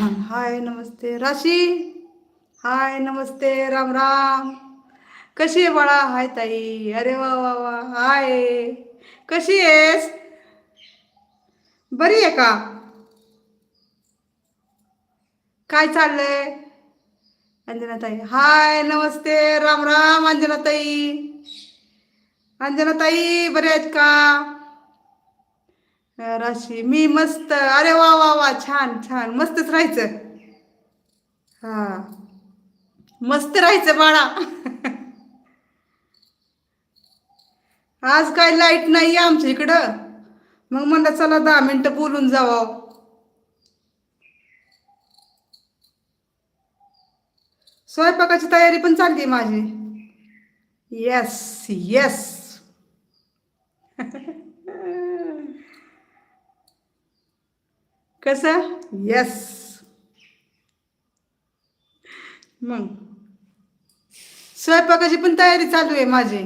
हाय नमस्ते. राशी? हाय नमस्ते. राम राम. कशी आहे बाळा? हाय ताई. अरे वा वा वा. हाय. कशी आहेस? बरी आहे का? काय चाललंय? अंजनाताई हाय नमस्ते. राम राम अंजनाताई अंजनाताई बरे आहेत का? राशी. मी मस्त. अरे वा वा वा. छान छान. मस्तच राहायचं. हा. मस्त राहायचं बाळा. आज काय लाइट नाही आमच्या इकडं. मग म्हणलं चला दहा मिनटं बोलून जावं. स्वयंपाकाची तयारी पण चालली माझी. येस येस कसं? येस मग. स्वयंपाकाची पण तयारी चालू आहे माझी.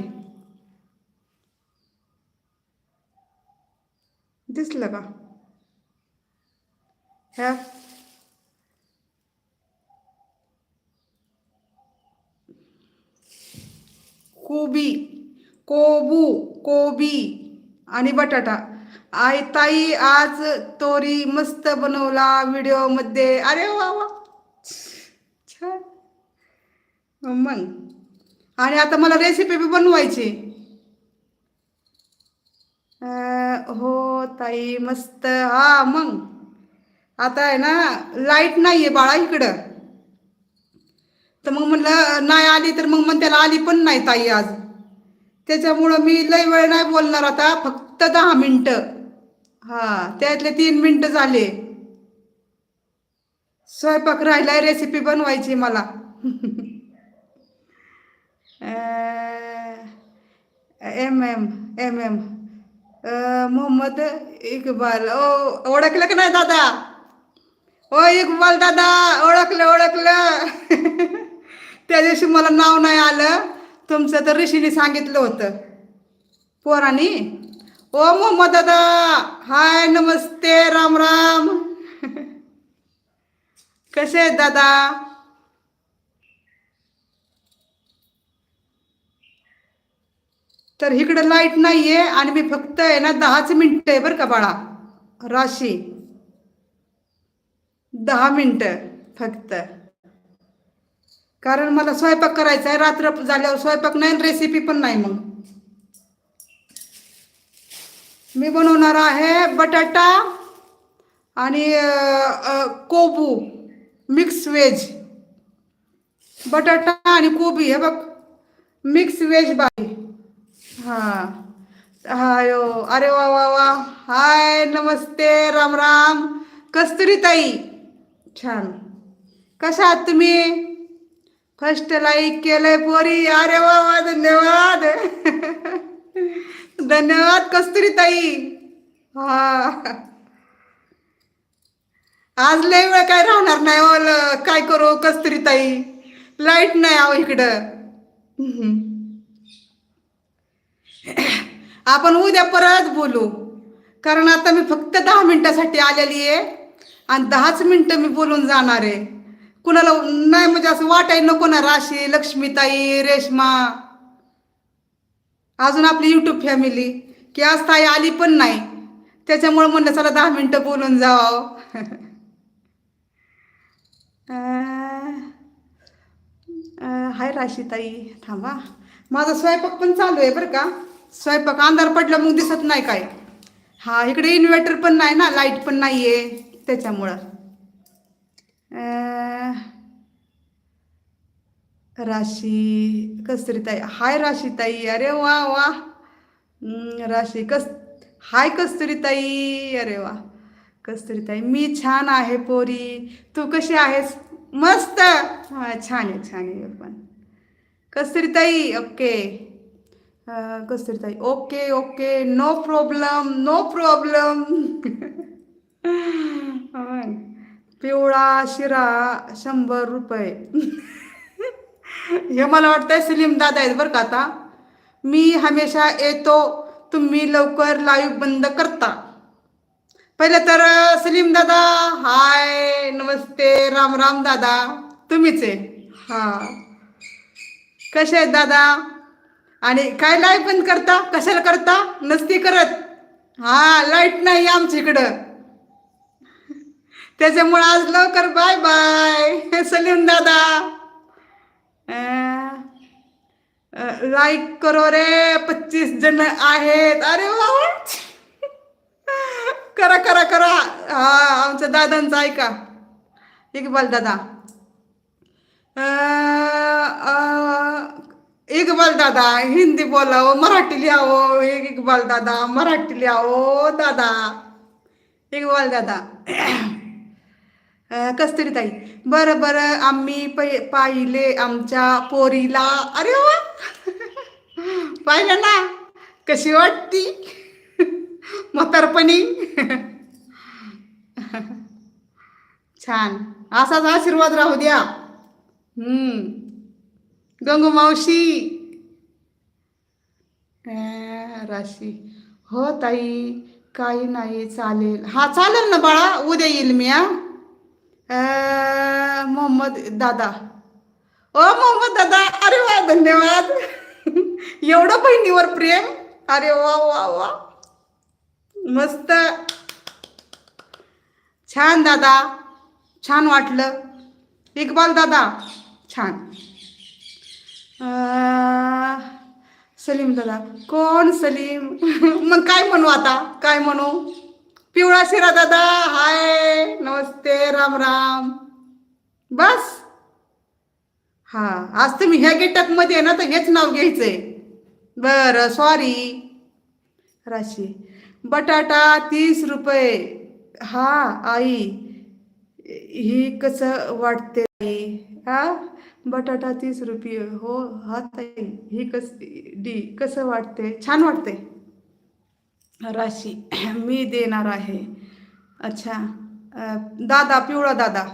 दिसलं का? ह्या. कोबी. कोबू कोबी आणि बटाटा. आई ताई आज तोरी मस्त बनवला व्हिडिओमध्ये. अरे वा वा. छान. मग आणि आता मला रेसिपी बी बनवायची. हो ताई मस्त. हा मग. आता आहे ना लाइट नाही आहे बाळा इकडं. तर मग म्हणलं नाही आली तर मग मग त्याला आली पण नाही ताई आज. त्याच्यामुळं मी लय वेळ नाही बोलणार आता फक्त दहा मिनटं. हा त्यातले तीन मिनटं झाले. स्वयंपाक राहिलाय रेसिपी बनवायची मला. एम एम एम एम. मोहम्मद इकबाल. ओ ओळखलं का नाही दादा? ओ इकबाल दादा ओळखलं ओळखलं. त्या दिवशी मला नाव नाही आलं. तुमचं तर ऋषीने सांगितलं होतं. पोरानी? ओ मोहम्मद दादा. हाय नमस्ते राम राम. कसे आहेत दादा? तर इकडं लाइट नाहीये आणि मी फक्त आहे ना दहाच मिनिट आहे बरं का बाळा. राशी. दहा मिनिटं फक्त. कारण मला स्वयंपाक करायचा आहे. रात्र झाल्यावर स्वयंपाक नाही रेसिपी पण नाही मग. मी बनवणार आहे बटाटा आणि कोबू मिक्स वेज बटाटा आणि कोबी हे बघ मिक्स वेज बाई हां हायो अरे वा वा वा. हाय नमस्ते राम राम. कस्तुरी ताई. छान. कशा आहात तुम्ही? फर्स्ट लाईक केलंय पोरी. अरे वा वा धन्यवाद. धन्यवाद कस्तुरी ताई. हा. आज लय वेळ काय राहणार नाही हो, काय करू कस्तुरी ताई? लाइट नाही आहो इकडं. आपण उद्या परत बोलू. कारण आता मी फक्त दहा मिनिटासाठी आलेली आहे आणि दहाच मिनटं मी बोलून जाणार आहे. कुणाला नाही म्हणजे असं वाटाय नको ना राशी लक्ष्मीताई रेश्मा. अजून आपली यूट्यूब फॅमिली की आज ताई आली पण नाही. त्याच्यामुळे म्हणलं चला दहा मिनटं बोलून जावं. हाय राशीताई थांबा. माझा स्वयंपाक पण चालू आहे बरं का. स्वयंपाक अंधार पडला मग दिसत नाही काय. हा इकडे इन्व्हर्टर पण नाही ना लाइट पण नाही आहे त्याच्यामुळं राशी कसरीताई. हाय राशीताई. अरे वा वा. राशी कस हाय कस्तुरीताई अरे वा. कस्तुरीताई मी छान आहे पोरी. तू कशी आहेस? मस्त. हा छान आहे छान आहे. पण कस्तुरीताई ओके. अं, कस्तुरीताई okay okay. No problem no problem. पिवळा शिरा शंभर रुपये. हे मला वाटतंय सलीम दादा आहेत बरं का आता. मी हमेशा येतो तुम्ही लवकर लाईव्ह बंद करता. पहिलं तर सलीम दादा हाय नमस्ते राम राम दादा. तुम्हीच आहे? हा. कसे आहेत दादा? आणि काय लाईव्ह बंद करता? कशाला करता? नसती करत. हा लाइट नाही आमच्या इकडं. त्याच्यामुळे आज लवकर बाय बाय सलीम दादा. लाईक करो रे पच्चीस जण आहेत. अरे वा. करा करा करा. हा आमच्या दादांचं ऐका. इकबाल दादा. इकबाल दादा. हिंदी बोलावं मराठी लिहावं. इकबाल दादा मराठी लिहावं दादा. इकबाल दादा. कस्तुरी ताई बरं बरं आम्ही पै पाहिले आमच्या पोरीला. अरे वा! पाहिलं ना? कशी वाटती? म्हातारपणी. छान. असाच आशीर्वाद राहू द्या. हम्म. गंगू मावशी. राशी. हो ताई. काही नाही चालेल. हा चालेल ना बाळा. उद्या येईल मी हा. मोहम्मद दादा. ओ मोहम्मद दादा अरे वा धन्यवाद. एवढं बहिणीवर प्रेम? अरे वा वा वा. मस्त. छान दादा. छान वाटलं. इकबाल दादा छान. सलीम दादा कोण सलीम? मग काय म्हणू आता? काय म्हणू? पिवळा शिरा दादा हाय नमस्ते राम राम. बस. हा आज तुम्ही ह्या गेटअपमध्ये आहे ना तर हेच नाव घ्यायचंय. बरं सॉरी राशी. बटाटा तीस रुपये. हा आई. ही कसं वाटते आई? हा? बटाटा तीस रुपये. हो हा ताई. ही कस डी कसं वाटते? छान वाटते राशी. मी देणार आहे. अच्छा. दादा पिवळा दादा.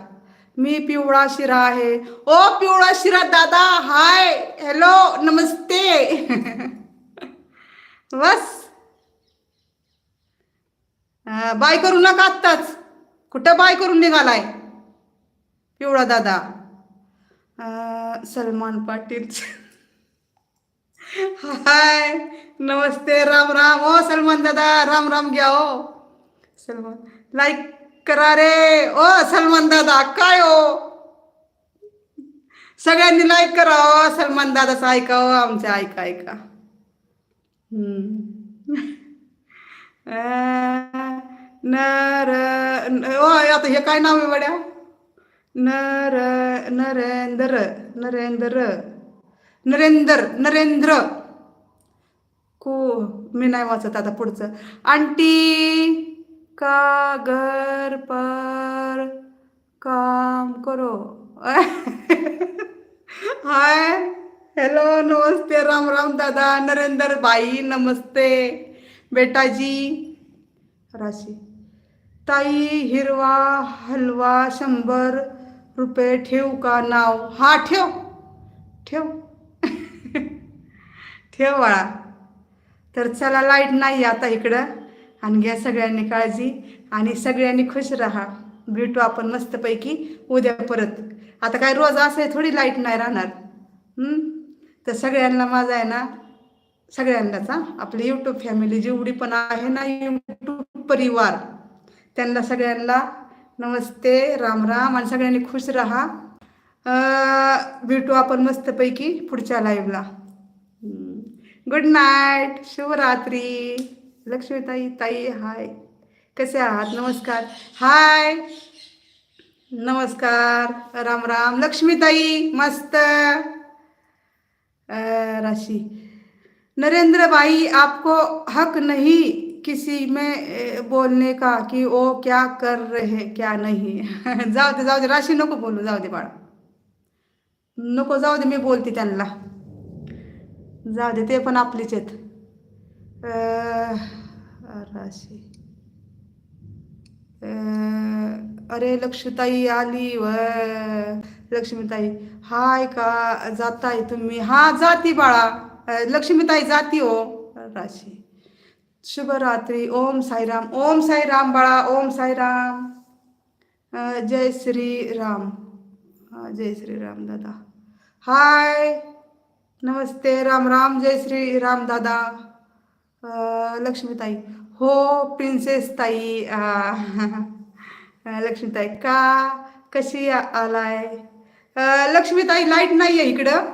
मी पिवळा शिरा आहे. ओ पिवळा शिरा दादा. हाय. हॅलो नमस्ते. बस. बाय करू नका आत्ताच. कुठं बाय करून निघालाय? पिवळा दादा. सलमान पाटील. हाय नमस्ते राम राम. ओ सलमान दादा राम राम घ्या ओ. सलमान लाईक करा रे. ओ सलमान दादा काय हो सगळ्यांनी लाईक करा ओ सलमान दादाचं ऐका हो आमचं ऐका ऐका. नर ओ आता हे काय नाव आहे वड्या? नर नरेंद्र नरेंद्र. नरेंद्र नरेंद्र. को मी नाही वाचत आता पुढचं. आंटी का घर पर काम करो. हाय. हॅलो नमस्ते राम राम दादा नरेंद्र बाई नमस्ते. बेटाजी राशी. ताई हिरवा हलवा शंभर रुपये ठेव का नाव? हा ठेव. ठेव. ठेव वाळा तर चला लाइट नाही आता इकडं. आणि घ्या सगळ्यांनी काळजी. आणि सगळ्यांनी खुश राहा. भेटू आपण मस्तपैकी उद्या परत. आता काय रोज असं आहे थोडी लाइट नाही राहणार. तर सगळ्यांना माझा आहे ना सगळ्यांनाच हां. आपली यूट्यूब फॅमिली जेवढी पण आहे ना यूट्यूब परिवार त्यांना सगळ्यांना नमस्ते राम राम. आणि सगळ्यांनी खुश राहा. भेटू आपण मस्तपैकी पुढच्या लाईव्हला गुड नाईट शुभरात्री. लक्ष्मीताई ताई हाय कसे आहात नमस्कार. हाय नमस्कार. राम राम. लक्ष्मीताई मस्त. राशि. नरेंद्र भाई, आपको हक नहीं किसी में बोलने का कि वो क्या कर रहे क्या नहीं. जाऊ दे जाऊ दे. राशी नको बोलू जाऊ दे बाळा. नको जाऊ दे, मी बोलते त्यांना. जाऊ दे ते पण आपलीच आहेत. राशी. अरे लक्ष्मीताई आली व लक्ष्मीताई हाय का? जाताय तुम्ही. हा जाती बाळा. लक्ष्मीताई जाती हो. राशी. शुभरात्री. ओम साईराम. ओम साईराम बाळा. ओम साईराम. जय श्री राम जय श्री राम दादा. हाय. नमस्ते राम राम जय श्री राम दादा. लक्ष्मीताई. हो प्रिन्सेस ताई. लक्ष्मीताई का? कशी आलाय? लक्ष्मीताई लाइट नाही आहे इकडं.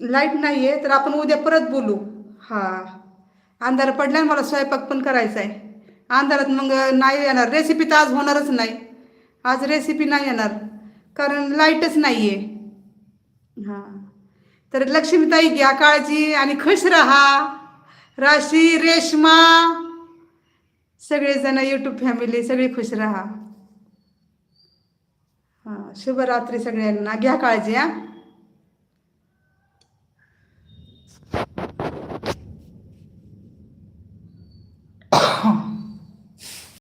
लाइट नाही आहे तर आपण उद्या परत बोलू. हा. अंधार पडल्यानं मला स्वयंपाक पण करायचा आहे अंधारात मग नाही येणार. रेसिपी तर आज होणारच नाही. आज रेसिपी नाही येणार. कारण लाईटच नाही आहे हां. तर लक्ष्मीताई घ्या काळजी आणि खुश राहा. राशी रेश्मा. सगळेजण यूट्यूब फॅमिली सगळी खुश राहा. हां शुभरात्री सगळ्यांना. घ्या काळजी हां.